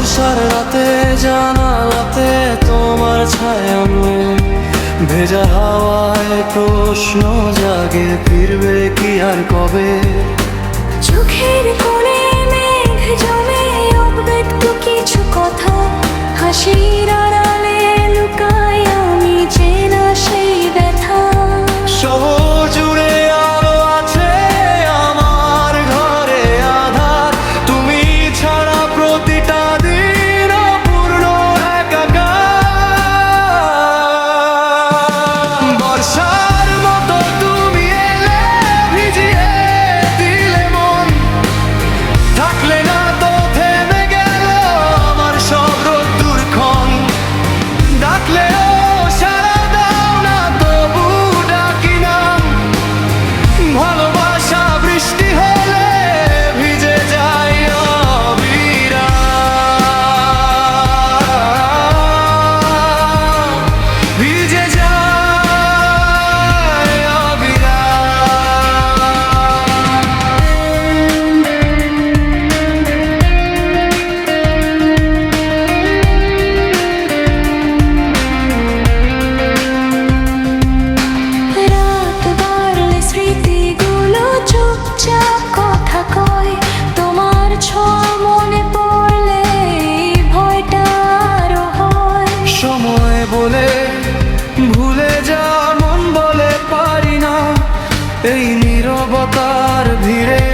বর্ষার রাতে জানালাতে তোমার ছায়া ভেজা হাওয়ায় প্রশ্ন জাগে ফিরবে কি আর কবে? ভিড়ে